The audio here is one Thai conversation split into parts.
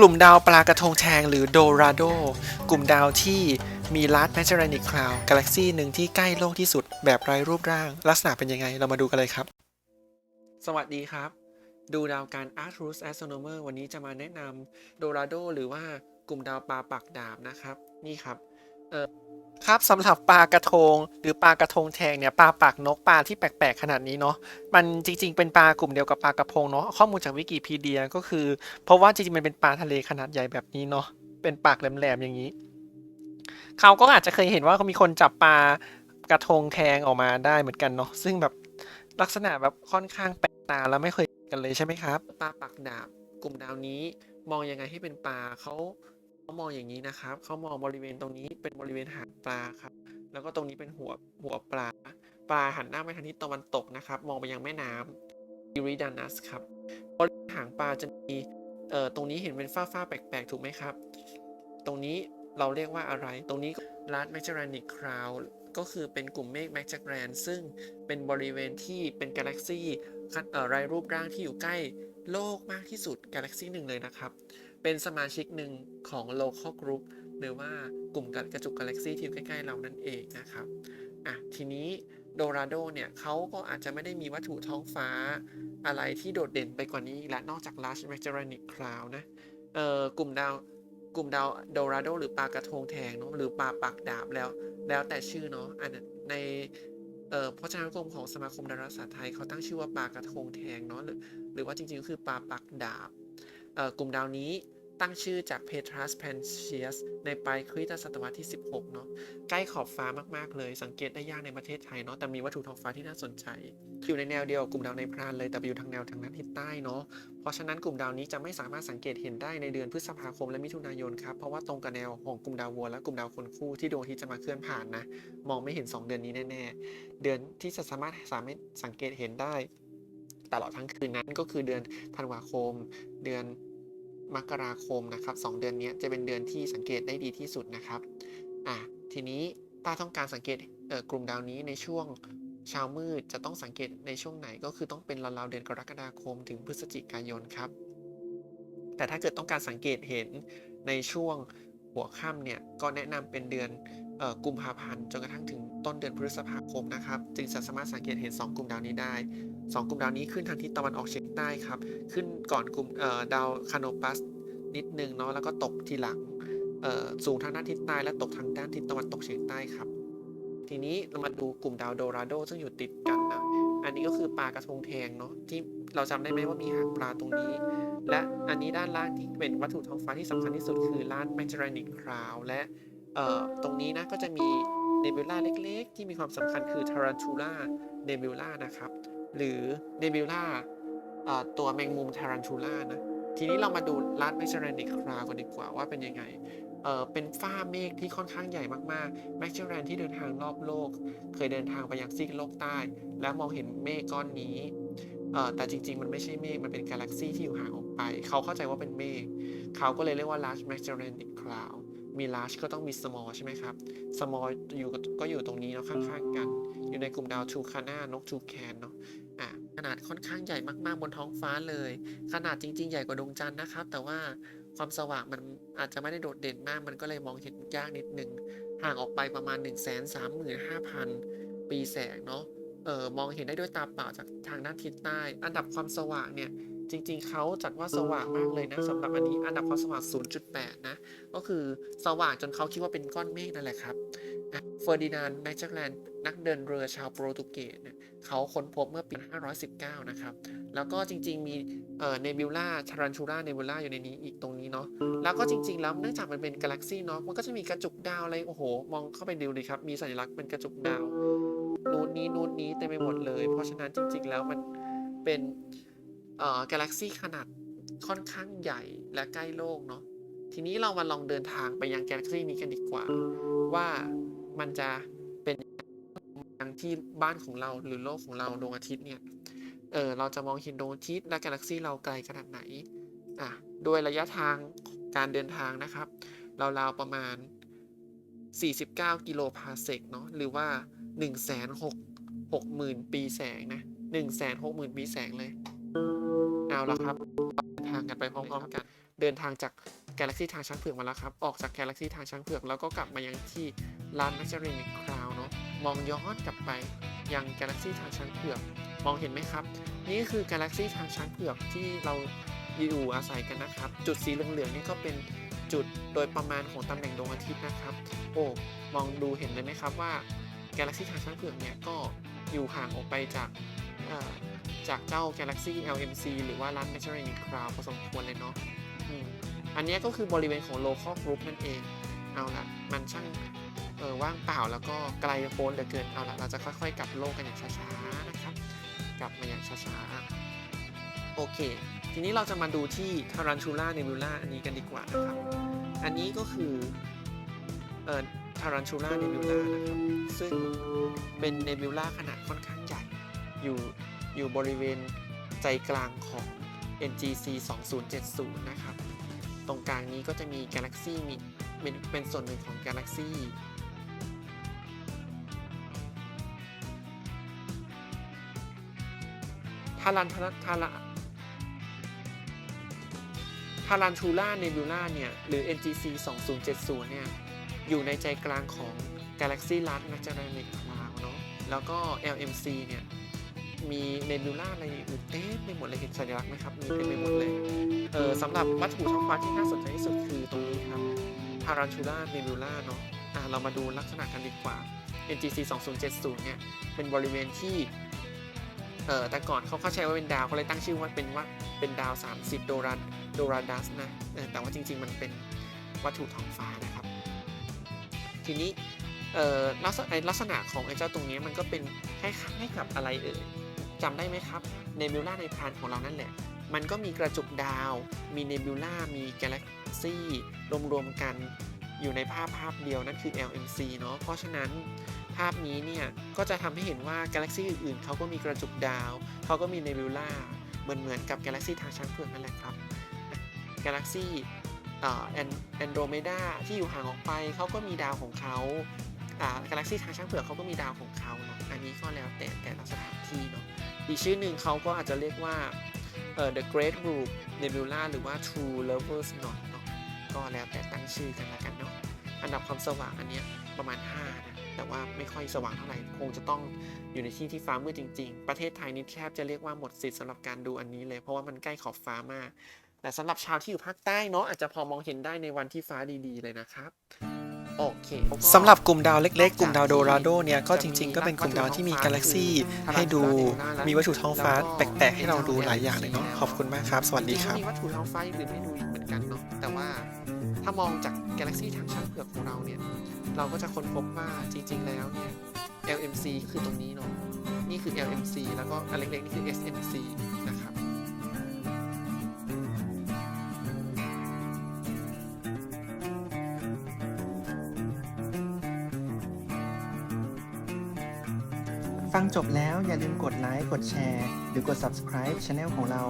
กลุ่มดาวปลากระทงแทงหรือโดราโดกลุ่มดาวที่มีลัดแมจเรนิกคลาวกาแล็กซีหนึ่งที่ใกล้โลกที่สุดแบบไร้รูปร่าง ลักษณะเป็นยังไงเรามาดูกันเลยครับ สวัสดีครับ ดูดาวการ Arcturus Astronomer วันนี้จะมาแนะนำโดราโดหรือว่ากลุ่มดาวปลาปักดาบนะครับ นี่ครับเออ ครับสำหรับปลากระทง หรือปลากระทงแทงเนี่ยปลาปากนกปลาที่แปลกๆขนาดนี้เนาะมันจริงๆเป็นปลากลุ่มเดียวกับปลากระพงเนาะข้อมูลจากวิกิพีเดียก็คือ เพราะว่าจริงๆมันเป็นปลาทะเลขนาดใหญ่แบบนี้เนาะเป็นปากแหลมๆอย่างนี้ เขาก็อาจจะเคยเห็นว่าเขามีคนจับปลากระทงแทงออกมาได้เหมือนกันเนาะซึ่งแบบลักษณะแบบค่อนข้างแปลกตาแล้วไม่เคยเห็นกันเลยใช่ไหมครับปลาปักดาบกลุ่มดาวนี้มองยังไงให้เป็นปลาเขา เขามองอย่างนี้นะครับ เขามองบริเวณตรงนี้เป็นบริเวณหางปลาครับ แล้วก็ตรงนี้เป็นหัวหัวปลา ปลาหันหน้าไปทางทิศตะวันตกนะครับ มองไปยังแม่น้ำอิริดานัสครับบริเวณหางปลาจะมีเอ่อตรงนี้เห็นเป็นฝ้าฝ้าแปลกๆ ถูกไหมครับ ตรงนี้เราเรียกว่าอะไร ตรงนี้ลัดแมจ r ร n นิ c คลาวก็คือเป็นกลุ่มเมฆแมกจักแรนซึ่งเป็นบริเวณที่เป็นกาแล็กซี่เอ่อไรรูปร่างที่อยู่ใกล้โลกมากที่สุดกาแล็กซี่หนึ่งเลยนะครับ เป็นสมาชิกหนึ่งของ local group หรือว่ากลุ่มกระจุกกาแล็กซี่ที่อยู่ใกล้ ๆ เรานั่นเองนะครับอะทีนี้โดราโดเนี่ยเขาก็อาจจะไม่ได้มีวัตถุท้องฟ้าอะไรที่โดดเด่นไปกว่านี้และนอกจาก Large Magellanic Cloud นะเอ่อกลุ่มดาวกลุ่มดาวโดราโดหรือปลากระทงแทงเนาะหรือปลาปักดาบแล้ว แล้วแต่ชื่อเนาะอันในเอ่อพจนานุกรมของสมาคมดาราศาสตร์ไทยเขาตั้งชื่อว่าปลากระทงแทงเนาะหรือหรือว่าจริงๆก็คือปลาปักดาบเอ่อกลุ่มดาวนี้ ตั้งชื่อจากเพทรัสแพนเชียสในปลายคริสตศตวรรษที่ 16 เนาะใกล้ขอบฟ้ามากๆเลย สังเกตได้ยากในประเทศไทยเนาะแต่มีวัตถุท้องฟ้าที่น่าสนใจ อยู่ในแนวเดียวกลุ่มดาวในพรานเลยแต่ไปอยู่ทางแนวทางด้านทิศใต้เนาะเพราะฉะนั้นกลุ่มดาวนี้จะไม่สามารถสังเกตเห็นได้ในเดือนพฤษภาคมและมิถุนายนครับเพราะว่าตรงกับแนวของกลุ่มดาววัวและกลุ่มดาวคนคู่ที่ดวงอาทิตย์จะมาเคลื่อนผ่านนะมองไม่เห็น 2 เดือนนี้แน่ๆเดือนที่จะสามารถสามารถสังเกตเห็นได้ ตลอดทั้งคืนนั้นก็คือเดือนธันวาคม เดือน มกราคมนะครับสองเดือนนี้จะเป็นเดือนที่สังเกตได้ดีที่สุดนะครับอะทีนี้ถ้าต้องการสังเกตเอ่อกลุ่มดาวนี้ในช่วงเช้ามืดจะต้องสังเกตในช่วงไหนก็คือต้องเป็นราวๆเดือนกรกฎาคมถึงพฤศจิกายนครับ แต่ถ้าเกิดต้องการสังเกตเห็นในช่วงหัวค่ำเนี่ยก็แนะนำเป็นเดือนกุมภาพันธ์จนกระทั่งถึงต้นเดือนพฤษภาคมนะครับ จึงจะสามารถสังเกตเห็น 2 กลุ่มดาวนี้ได้ 2 กลุ่มดาวนี้ขึ้นทางทิศตะวันออกเฉียง ใต้ครับ ขึ้นก่อนกลุ่มดาวคาโนปัสนิดนึงเนาะแล้วก็ตกทีหลังสูงทางด้านทิศใต้และตกทางด้านทิศตะวันตกเฉียงใต้ครับ ทีนี้เรามาดูกลุ่มดาวโดราโดซึ่งอยู่ติดกันนะอันนี้ก็คือปลากระทงแทงเนาะที่เราจำได้ไหมว่ามีหางปลาตรงนี้ และอันนี้ด้านล่างที่เป็นวัตถุท้องฟ้าที่สำคัญที่สุดคือล้านแมจ r รนิ c คลาวและตรงนี้นะก็จะมีเนบิวลาเล็กๆ ที่มีความสำคัญคือ Tarantula Nebula นะครับ หรือ Nebula เอ่อ ตัวแมงมุม Tarantula นะทีนี้เรามาดูล้านแมจ r รนิ c คลาวกันดีกว่าว่าเป็นยังไงเเป็นฝ้าเมฆที่ค่อนข้างใหญ่มากๆแมกเจอแรนที่เดินทางรอบโลก เคยเดินทางไปยังซีกโลกใต้ แล้วมองเห็นเมฆก้อนนี้แต่จริงๆ มันไม่ใช่เมฆ มันเป็นกาแล็กซีที่อยู่ห่างออกไป เขาเข้าใจว่าเป็นเมฆ เขาก็เลยเรียกว่า large Magellanic Cloud มี large ก็ต้องมี small ใช่ไหมครับ small อยู่ก็อยู่ตรงนี้เนาะข้างๆกัน อยู่ในกลุ่มดาวทูคาน่านกทูแคนเนาะ ขนาดค่อนข้างใหญ่มากๆบนท้องฟ้าเลย ขนาดจริง ๆ ใหญ่กว่าดวงจันทร์นะครับ แต่ว่าความสว่างมันอาจจะไม่ได้โดดเด่นมาก มันก็เลยมองเห็นยากนิดนึง ห่างออกไปประมาณ 1 3 5 0 0 0 ปีแสงเนาะ เออมองเห็นได้ด้วยตาเปล่าจากทางด้านทิศใต้ อันดับความสว่างเนี่ย จริง ๆ เขาจัดว่าสว่างมากเลยนะสำหรับอันนี้ อันดับความสว่าง 0.8 นะ ก็คือสว่างจนเขาคิดว่าเป็นก้อนเมฆนั่นแหละครับ ฟอร์ดินานด์แมกจักแลนด์นักเดินเรือชาวโปรตุเกสเนี่ยเขาค้นพบเมื่อปี 519 นะครับ แล้วก็จริง ๆ มีเนบิวล่าทารันชูล่าเนบิวล่าอยู่ในนี้อีกตรงนี้เนาะ แล้วก็จริง ๆ แล้วเนื่องจากมันเป็นกาแล็กซี่เนาะ มันก็จะมีกระจุกดาวอะไร โอ้โห มองเข้าไปดูเลยครับ มีสัญลักษณ์เป็นกระจุกดาว นูนนี้นูนนี้เต็มไปหมดเลย เพราะฉะนั้นจริง ๆ แล้วมันเป็นกาแล็กซี่ขนาดค่อนข้างใหญ่และใกล้โลกเนาะ ทีนี้เรามาลองเดินทางไปยังกาแล็กซี่นี้กันดีกว่าว่า มันจะเป็นทางที่บ้านของเราหรือโลกของเราดวงอาทิตย์เนี่ย เออเราจะมองเห็นดวงอาทิตย์และกาแล็กซี่เราไกลขนาดไหน อะโดยระยะทางการเดินทางนะครับ ราวๆประมาณ 49 กิโลพาเซกเนาะ หรือว่า 1 6 6 60,000 ปีแสงนะ1 6 0 0 0 0 ปีแสงเลย เอาละครับ เดินทางกันไปพร้อมๆกัน เดินทางจาก กาแล็กซี่ทางช้างเผือกมาแล้วครับ ออกจากกาแล็กซี่ทางช้างเผือกแล้วก็กลับมายังที่ลานแมชชอรินคราวเนาะ มองย้อนกลับไปยังกาแล็กซี่ทางช้างเผือก มองเห็นไหมครับ นี่คือกาแล็กซี่ทางช้างเผือกที่เราอยู่อาศัยกันนะครับ จุดสีเหลืองๆนี่ก็เป็นจุดโดยประมาณของตำแหน่งดวงอาทิตย์นะครับ โอ้ มองดูเห็นเลยไหมครับว่ากาแล็กซี่ทางช้างเผือกเนี่ยก็อยู่ห่างออกไปจากจากเจ้า Galaxy LMC หรือว่า Large Measuring Cloud พอสมควรเลยเนาะ อันนี้ก็คือบริเวณของ local group นั่นเอง เอาละมันช่างเออว่างเปล่าแล้วก็ไกลโพ้นเหลือเกิน เอาละเราจะค่อยๆ กลับโลกกันอย่างช้าๆ นะครับ กลับมาอย่างช้าๆ โอเค ทีนี้เราจะมาดูที่ Tarantula Nebula อันนี้กันดีกว่านะครับ อันนี้ก็คือเอ่อ Tarantula Nebula นะครับ ซึ่งเป็น Nebula ขนาดค่อนข้างใหญ่ อยู่อยู่บริเวณใจกลางของ NGC 2070 นะครับ ตรงกลางนี้ก็จะมี Galaxy มีเป็นเป็นส่วนหนึ่งของ Galaxy ทารันทารันทารันทารันทูล่าเนบิวล่าเนี่ย หรือ NGC 2070 เนี่ย อยู่ในใจกลางของ Galaxy Large Magellanic Cloud เนอะแล้วก็ LMC เนี่ย มีเนบิวล่าอะไรอื่นเต็มไปหมดเลยเห็นสัญลักษณ์ไหมครับมีเต็มไปหมดเลยเออสำหรับวัตถุท้องฟ้าที่น่าสนใจที่สุดคือตรงนี้ครับ Tarantula Nebula เนอะอะเรามาดูลักษณะกันดีกว่า NGC 2070เนี่ยเป็นบริเวณที่เอ่อแต่ก่อนเขาเข้าใจว่าเป็นดาวเขาเลยตั้งชื่อว่าเป็นว่าเป็นดาว 30 โดรันโดราดัสนะแต่ว่าจริง ๆ มันเป็นวัตถุท้องฟ้านะครับ ทีนี้เอ่อลักษณะไอ้ลักษณะของไอ้เจ้าตรงนี้มันก็เป็นคล้ายๆกับอะไรเอ่ย จำได้ไหมครับเนบิวล่าในพรานของเรานั่นแหละ มันก็มีกระจุกดาว มีเนบิวล่ามีกาแล็กซี่รวมๆกันอยู่ในภาพภาพเดียวนั่นคือ LMC เนาะเพราะฉะนั้นภาพนี้เนี่ย ก็จะทำให้เห็นว่ากาแล็กซี่อื่นๆเขาก็มีกระจุกดาว เขาก็มีเนบิวล่าเหมือนเหมือนกับกาแล็กซี่ทางช้างเผือกนั่นแหละครับกาแล็กซี่แอนโดรเมดาที่อยู่ห่างออกไปเขาก็มีดาวของเขา กาแล็กซี่ทางช้างเผือกเขาก็มีดาวของเขาเนาะอันนี้ก็แล้วแต่แต่ละสถานที่เนาะอีกชื่อหนึ่งเขาก็อาจจะเรียกว่าเอ่อ the Great Group Nebula หรือว่า True Lovers Knot เนาะก็แล้วแต่ตั้งชื่อกันละกันเนาะอันดับความสว่างอันเนี้ยประมาณ5นะแต่ว่าไม่ค่อยสว่างเท่าไหร่คงจะต้องอยู่ในที่ที่ฟ้ามืดจริง ๆ ประเทศไทยนี่แทบจะเรียกว่าหมดสิทธิ์สำหรับการดูอันนี้เลย เพราะว่ามันใกล้ขอบฟ้ามาก แต่สำหรับชาวที่อยู่ภาคใต้เนาะอาจจะพอมองเห็นได้ในวันที่ฟ้าดีๆเลยนะครับ โอเคสำหรับกลุ่มดาวเล็กๆ กลุ่มดาวโดราโดเนี่ยก็จริง ๆ ก็เป็นกลุ่มดาวที่มีกาแล็กซี่ให้ดูมีวัตถุท้องฟ้าแปลกๆให้เราดูหลายอย่างเลยเนาะขอบคุณมากครับ สวัสดีครับจงๆก็มีวัตถุท้องฟ้าอย่างอื่นให้ดูอีกเหมือนกันเนาะแต่ว่าถ้ามองจากกาแล็กซี่ทางช้างเผือกของเราเนี่ยเราก็จะค้นพบว่าจริง ๆ แล้วเนี่ย LMC ก็คือตรงนี้เนาะนี่คือ LMC แล้วก็อันเล็กๆนี่คือ SMC ฟังจบแล้วอย่าลืมกดไลค์กดแชร์ หรือกด subscribe channel ของเรา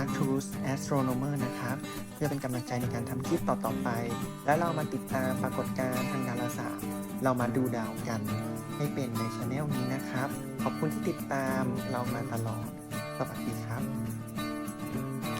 Arcturus Astronomer นะครับ เพื่อเป็นกำลังใจในการทำคลิปต่อๆไป และเรามาติดตามปรากฏการณ์ทางดาราศาสตร์ เรามาดูดาวกัน ให้เป็นในช anel นี้นะครับ ขอบคุณที่ติดตามเรามาตลอด สวัสดีครับ